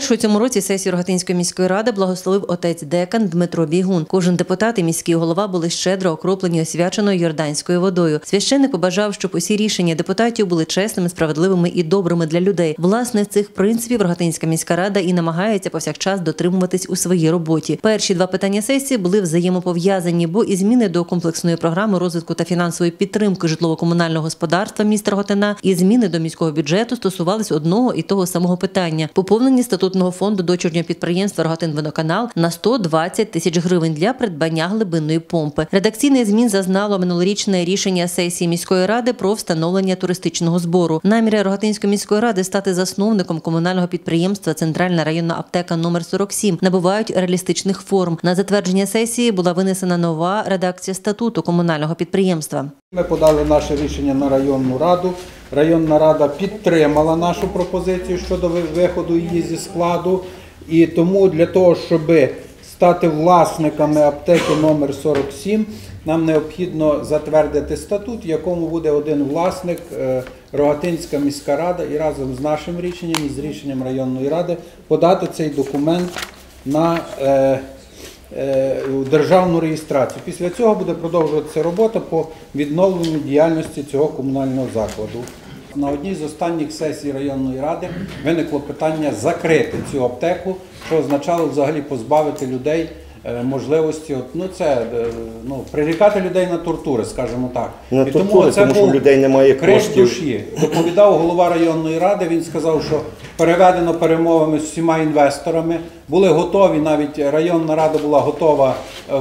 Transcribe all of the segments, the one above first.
Вперше у цьому році сесію Рогатинської міської ради благословив отець декан Дмитро Бігун. Кожен депутат і міський голова були щедро окроплені освяченою йорданською водою. Священник побажав, щоб усі рішення депутатів були чесними, справедливими і добрими для людей. Власне, цих принципів Рогатинська міська рада і намагається повсякчас дотримуватись у своїй роботі. Перші два питання сесії були взаємопов'язані, бо і зміни до комплексної програми розвитку та фінансової підтримки житлово-комунального господарства міста Рогатина і зміни до міського бюджету стосувались одного і того самого питання поповнення статутного фонду дочірнього підприємства «Рогатинводоканал» на 120 тисяч гривень для придбання глибинної помпи. Редакційних змін зазнало минулорічне рішення сесії міської ради про встановлення туристичного збору. Наміри Рогатинської міської ради стати засновником комунального підприємства Центральна районна аптека номер 47 набувають реалістичних форм. На затвердження сесії була винесена нова редакція статуту комунального підприємства. Ми подали наше рішення на районну раду. Районна рада підтримала нашу пропозицію щодо виходу її зі складу. І тому для того, щоб стати власниками аптеки номер 47, нам необхідно затвердити статут, в якому буде один власник е, Рогатинська міська рада, і разом з нашим рішенням і з рішенням районної ради подати цей документ на е, е, державну реєстрацію. Після цього буде продовжуватися робота по відновленню діяльності цього комунального закладу. На одній з останніх сесій районної ради виникло питання закрити цю аптеку, що означало взагалі позбавити людей можливості. От, ну це е, ну прирікати людей на тортури, скажімо так. На І тортури, це тому що був людей немає коштів. душі. Доповідав голова районної ради. Він сказав, що переведено перемовами з всіма інвесторами. Були готові, навіть районна рада була готова е,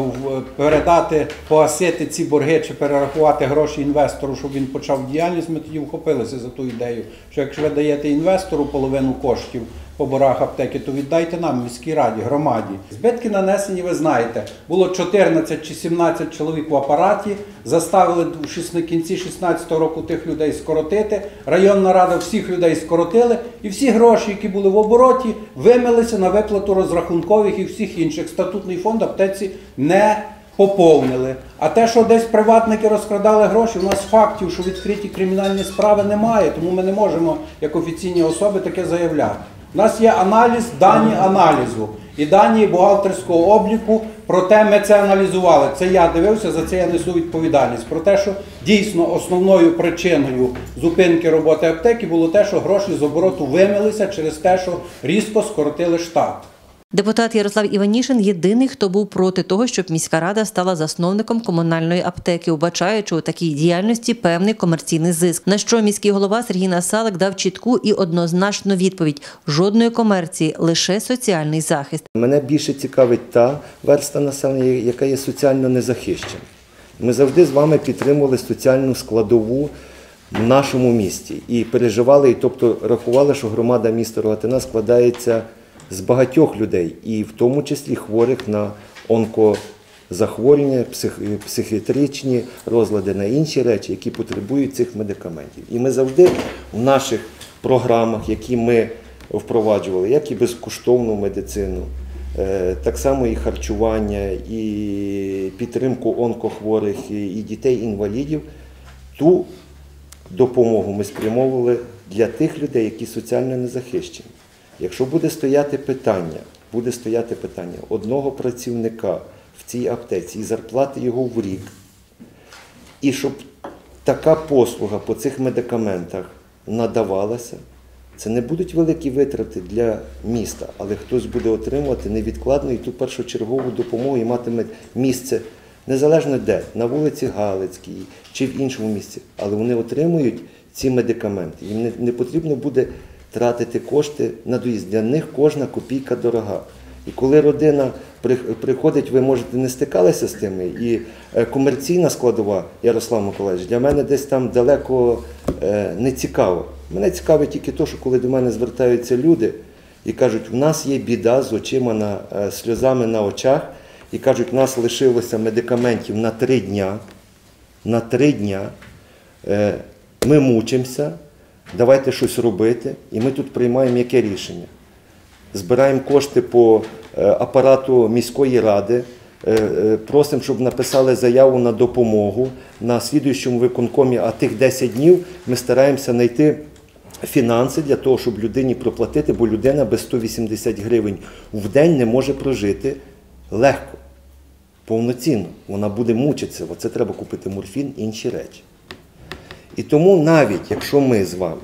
передати, погасити ці борги чи перерахувати гроші інвестору, щоб він почав діяльність. Ми тоді вхопилися за ту ідею, що якщо ви даєте інвестору половину коштів по борах аптеки, то віддайте нам міській раді, громаді. Збитки нанесені, ви знаєте, було 14 чи 17 чоловік в апараті, заставили в кінці 16 року тих людей скоротити. Районна рада всіх людей скоротили, і всі гроші, які були в обороті, вимилися на виплату розрахункових і всіх інших. Статутний фонд аптеці не поповнили. А те, що десь приватники розкрадали гроші, у нас фактів, що відкриті кримінальні справи немає, тому ми не можемо як офіційні особи таке заявляти. У нас є аналіз, дані аналізу і дані бухгалтерського обліку. Проте ми це аналізували. Це я дивився, за це я несу відповідальність. Про те, що дійсно основною причиною зупинки роботи аптеки було те, що гроші з обороту вимилися через те, що різко скоротили штат. Депутат Ярослав Іванішин єдиний, хто був проти того, щоб міська рада стала засновником комунальної аптеки, вбачаючи у такій діяльності певний комерційний зиск. На що міський голова Сергій Насалик дав чітку і однозначну відповідь: жодної комерції, лише соціальний захист. Мене більше цікавить та верста населення, яка є соціально незахищена. Ми завжди з вами підтримували соціальну складову в нашому місті і переживали, і тобто рахували, що громада міста Рогатина складається з багатьох людей, і в тому числі хворих на онкозахворювання, псих, психіатричні розлади на інші речі, які потребують цих медикаментів. І ми завжди в наших програмах, які ми впроваджували, як і безкоштовну медицину, е, так само і харчування, і підтримку онкохворих, і дітей-інвалідів, ту допомогу ми спрямовували для тих людей, які соціально незахищені. Якщо буде стояти питання, буде стояти питання одного працівника в цій аптеці і зарплати його в рік, і щоб така послуга по цих медикаментах надавалася, це не будуть великі витрати для міста, але хтось буде отримувати невідкладну і ту першочергову допомогу і матиме місце незалежно де, на вулиці Галицькій чи в іншому місці, але вони отримують ці медикаменти. Їм не, потрібно буде тратити кошти на доїзд. Для них кожна копійка дорога. І коли родина приходить, ви можете не стикалися з тими, і е, комерційна складова, Ярослав Миколаївич, для мене десь там далеко е, не цікаво. Мене цікавить тільки те, що коли до мене звертаються люди і кажуть, у нас є біда з очима на е, сльозами на очах, і кажуть, у нас лишилося медикаментів на три дня. На три дня ми мучимося, давайте щось робити, і ми тут приймаємо яке рішення збираємо кошти по е, апарату міської ради, е, е, просимо, щоб написали заяву на допомогу на слідуючому виконкомі, а тих 10 днів ми стараємося знайти фінанси для того, щоб людині проплатити, бо людина без 180 гривень в день не може прожити легко, повноцінно. Вона буде мучитися, бо це треба купити морфін інші речі. І тому навіть якщо ми з вами,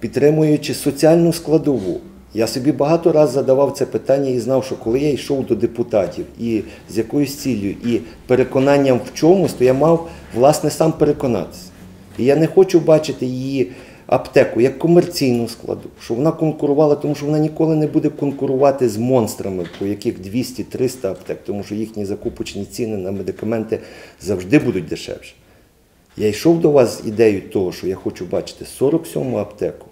підтримуючи соціальну складову, я собі багато разів задавав це питання і знав, що коли я йшов до депутатів і з якоюсь ціллю, і переконанням в чомусь, то я мав власне сам переконатися. І я не хочу бачити її аптеку як комерційну складу, що вона конкурувала, тому що вона ніколи не буде конкурувати з монстрами, по яких 200-300 аптек, тому що їхні закупочні ціни на медикаменти завжди будуть дешевші. Я йшов до вас з ідеєю того, що я хочу бачити 47-му аптеку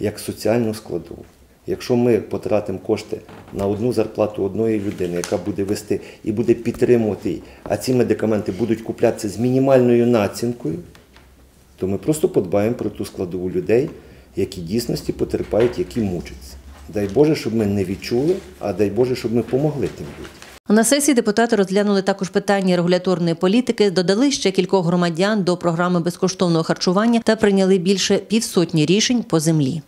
як соціальну складову. Якщо ми потратимо кошти на одну зарплату одної людини, яка буде вести і буде підтримувати, її, а ці медикаменти будуть куплятися з мінімальною націнкою, то ми просто подбаємо про ту складову людей, які дійсності потерпають, які мучаться. Дай Боже, щоб ми не відчули, а дай Боже, щоб ми помогли тим людям. На сесії депутати розглянули також питання регуляторної політики, додали ще кількох громадян до програми безкоштовного харчування та прийняли більше півсотні рішень по землі.